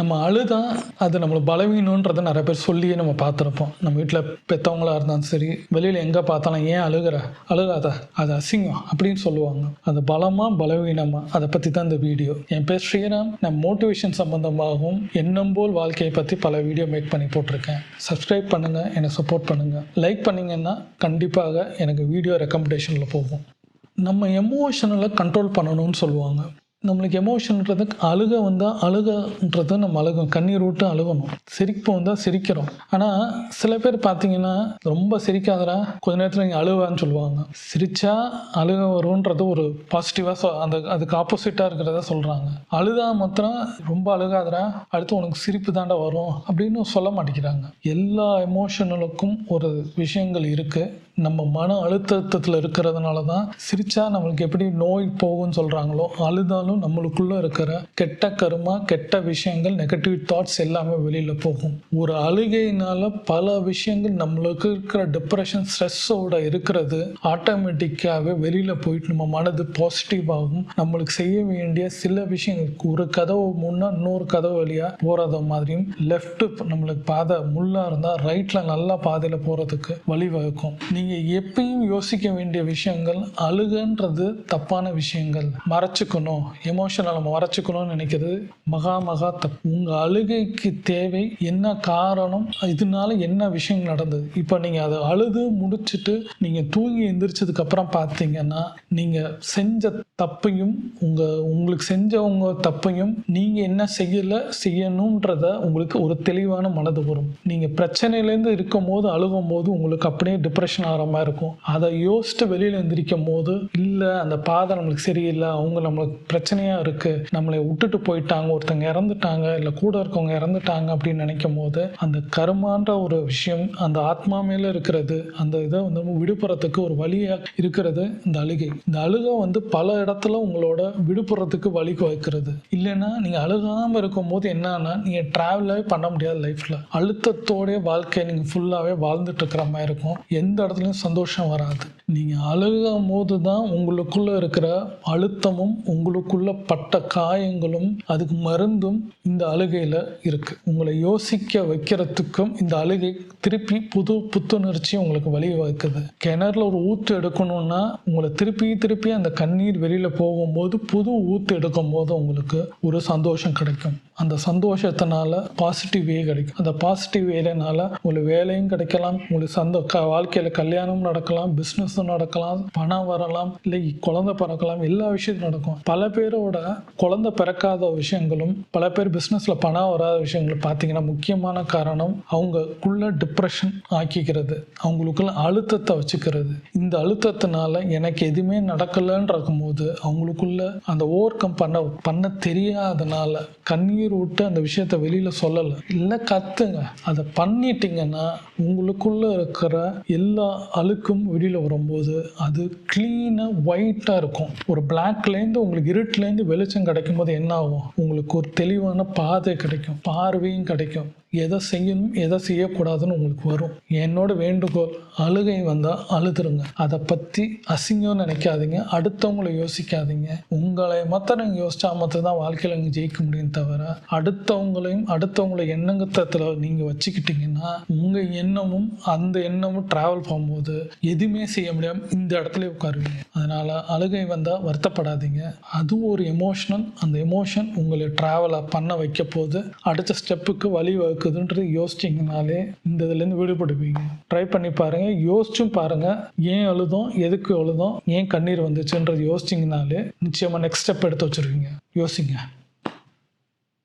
நம்ம அழுதா அது நம்மளை பலவீனன்றதை நிறைய பேர் சொல்லியே நம்ம பார்த்துருப்போம். நம்ம வீட்டில் பெற்றவங்களா இருந்தாலும் சரி வெளியில் எங்கே பார்த்தாலும் ஏன் அழுகிற? அழுகாத அது அசிங்கம் அப்படின்னு சொல்லுவாங்க. அது பலமாக பலவீனமாக அதை பற்றி தான் இந்த வீடியோ. என் பேர் ஸ்ரீராம். நான் மோட்டிவேஷன் சம்பந்தமாகவும் எண்ணம் போல் வாழ்க்கையை பற்றி பல வீடியோ மேக் பண்ணி போட்டிருக்கேன். சப்ஸ்கிரைப் பண்ணுங்கள் என்னை சப்போர்ட் பண்ணுங்கள் லைக் பண்ணிங்கன்னா கண்டிப்பாக எனக்கு வீடியோ ரெக்கமெண்டேஷனில் போகும். நம்ம எமோஷனலை கண்ட்ரோல் பண்ணணும்னு சொல்லுவாங்க. நம்மளுக்கு எமோஷன்ன்றது அழுக வந்தால் அழுகன்றது நம்ம அழுகும் கண்ணீர் விட்டு அழுகணும். சிரிப்பு வந்தால் சிரிக்கிறோம். ஆனால் சில பேர் பார்த்தீங்கன்னா ரொம்ப சிரிக்காதடா கொஞ்ச நேரத்தில் நீங்கள் அழுவான்னு சொல்லுவாங்க. சிரிச்சா அழுக வரும்ன்றது ஒரு பாசிட்டிவாக அந்த அதுக்கு ஆப்போசிட்டாக இருக்கிறத சொல்கிறாங்க அழுதா மாத்திரம் ரொம்ப அழுகாதரா அடுத்து உனக்கு சிரிப்பு தாண்டா வரும் அப்படின்னு சொல்ல மாட்டேங்கிறாங்க. எல்லா எமோஷனலுக்கும் ஒரு விஷயங்கள் இருக்குது நம்ம மன அழுத்தத்தில் இருக்கிறதுனால தான் சிரிச்சா நம்மளுக்கு எப்படி நோய் போகும்னு சொல்கிறாங்களோ அழுதாலும் நம்மளுக்குள்ளே இருக்கிற கெட்ட கருமா கெட்ட விஷயங்கள் நெகட்டிவ் தாட்ஸ் எல்லாமே வெளியில் போகும். ஒரு அழுகையினால பல விஷயங்கள் நம்மளுக்கு இருக்கிற டிப்ரெஷன் ஸ்ட்ரெஸ்ஸோட இருக்கிறது ஆட்டோமேட்டிக்காகவே வெளியில் போயிட்டு நம்ம மனது பாசிட்டிவாகும் நம்மளுக்கு செய்ய வேண்டிய சில விஷயங்கள் ஒரு கதவு முன்னா இன்னொரு கதவு வழியாக போகிறத மாதிரியும் லெஃப்ட் நம்மளுக்கு பாதை முள்ளா இருந்தால் ரைட்டில் நல்லா பாதையில் போகிறதுக்கு வழிவகுக்கும் நீங்கள் எப்பயும் யோசிக்க வேண்டிய விஷயங்கள் அழுகன்றது தப்பான விஷயங்கள். மறைச்சிக்கணும். எமோஷனல் நம்ம மறைச்சிக்கணும்னு நினைக்கிறது மகா மகா தப்பு உங்கள் அழுகைக்கு தேவை. என்ன காரணம்? இதனால என்ன விஷயம் நடந்தது? இப்போ நீங்கள் அதை அழுது முடிச்சுட்டு நீங்கள் தூங்கி எந்திரிச்சதுக்கப்புறம் பார்த்தீங்கன்னா நீங்கள் செஞ்ச தப்பையும் உங்கள் உங்களுக்கு செஞ்சவங்க தப்பையும் நீங்கள் என்ன செய்யலை செய்யணுன்றத உங்களுக்கு ஒரு தெளிவான மனது வரும். நீங்கள் பிரச்சனையிலேருந்து இருக்கும் போது அழுகும் போது உங்களுக்கு அப்படியே டிப்ரெஷன் ஆகிற மாதிரி இருக்கும். அதை யோசிச்சு வெளியில் எந்திரிக்கும் போது இல்லை அந்த பாதை நம்மளுக்கு சரியில்லை. அவங்க நம்மளுக்கு பிரச்சனையாக இருக்குது நம்மளை விட்டுட்டு போயிட்டாங்க. ஒருத்தங்க இறந்துட்டாங்க. இல்லை கூட இருக்கவங்க இறந்துட்டாங்க. அப்படின்னு நினைக்கும் போது அந்த கருமான்ற ஒரு விஷயம் அந்த ஆத்மா மேலே இருக்கிறது அந்த இதை வந்து விடுபடுறதுக்கு ஒரு வழியாக இருக்கிறது இந்த அழுகை. இந்த அழுகை வந்து பல இடத்துல உங்களோட விடுபடுறதுக்கு வழி வைக்கிறது இல்லைன்னா நீங்கள் அழுகாமல் இருக்கும்போது என்னன்னா நீங்கள் ட்ராவலே பண்ண முடியாது லைஃப்பில் அழுத்தத்தோடைய வாழ்க்கையை நீங்கள் ஃபுல்லாகவே வாழ்ந்துட்டு இருக்கிற மாதிரி இருக்கும். எந்த இடத்துலையும் சந்தோஷம் வராது. நீங்கள் அழுகும் போது தான் உங்களுக்குள்ள இருக்கிற அழுத்தமும் உங்களுக்குள்ள பட்ட காயங்களும் அதுக்கு மருந்தும் இந்த அழுகையில் இருக்கு. உங்களை யோசிக்க வைக்கிறதுக்கும் இந்த அழுகை திருப்பி புது புத்துணர்ச்சி உங்களுக்கு வழி வகுக்குது. கிணறுல ஒரு ஊற்று எடுக்கணும்னா உங்களை திருப்பி திருப்பி அந்த கண்ணீர் வெளியில் போகும்போது புது ஊத்து எடுக்கும் போது உங்களுக்கு ஒரு சந்தோஷம் கிடைக்கும். அந்த சந்தோஷத்தினால பாசிட்டிவ் வே கிடைக்கும். அந்த பாசிட்டிவ் வேலைனால உங்களுக்கு வேலையும் கிடைக்கலாம் உங்களுக்கு சந்தோ க வாழ்க்கையில் கல்யாணம் நடக்கலாம் பிஸ்னஸும் நடக்கலாம் பணம் வரலாம் இல்லை குழந்தை பிறக்கலாம் எல்லா விஷயத்தும் நடக்கும். பல பேரோட குழந்தை பிறக்காத விஷயங்களும் பல பேர் பிஸ்னஸில் பணம் வராத விஷயங்களும் பார்த்தீங்கன்னா முக்கியமான காரணம் அவங்களுக்குள்ள டிப்ரெஷன் ஆக்கிக்கிறது. அவங்களுக்குள்ள அழுத்தத்தை வச்சுக்கிறது. இந்த அழுத்தத்தினால எனக்கு எதுவுமே நடக்கலைன்றக்கும் வந்து அவங்களுக்குள்ள அந்த ஓவர் கம் பண்ண பண்ண தெரியாதனால கண்ணீர் விட்டு அந்த விஷயத்த வெளியில் சொல்லலை. இல்லை கத்துங்க. அதை பண்ணிட்டீங்கன்னா உங்களுக்குள்ள இருக்கிற எல்லா அழுக்கும் வெளியில் வரும்போது அது க்ளீனாக ஒயிட்டாக இருக்கும். ஒரு பிளாக்லேருந்து உங்களுக்கு இருட்டுலேருந்து வெளிச்சம் கிடைக்கும் போது என்ன ஆகும்? உங்களுக்கு ஒரு தெளிவான பாதை கிடைக்கும். பார்வையும் கிடைக்கும். எதை செய்யணும் எதை செய்யக்கூடாதுன்னு உங்களுக்கு வரும். என்னோட வேண்டுகோள் அழுகை வந்தால் அழுதுருங்க. அதை பற்றி அசிங்கம் நினைக்காதீங்க. அடுத்தவங்களை யோசிக்காதீங்க. உங்களை மாத்திரம் நீங்கள் யோசிச்சா மட்டும் தான் வாழ்க்கையில் நீங்கள் ஜெயிக்க முடியும் தவிர அடுத்தவங்களையும் அடுத்தவங்களை எண்ணங்கத்தத்தில் நீங்கள் வச்சுக்கிட்டீங்கன்னா உங்கள் எண்ணமும் அந்த எண்ணமும் ட்ராவல் பண்ணும்போது எதுவுமே செய்ய முடியாமல் இந்த இடத்துல உட்காருவீங்க. அதனால் அழுகை வந்தால் வருத்தப்படாதீங்க. அதுவும் ஒரு எமோஷனல் அந்த எமோஷன் உங்களை ட்ராவலை பண்ண வைக்க போது அடுத்த ஸ்டெப்புக்கு வழி வகுக்குதுன்றது யோசிச்சிங்கனாலே இந்த இதுலேருந்து விடுபடுவீங்க. ட்ரை பண்ணி பாருங்கள் யோசிச்சும் பாருங்கள் ஏன் அழுதோம்? எதுக்கு அழுதோம்? ஏன் கண்ணீர் வந்துச்சுன்றது யோசிச்சிங்கனாலே நிச்சயமாக நெக்ஸ்ட் ஸ்டெப் எடுத்து வச்சுருவீங்க. யோசிங்க.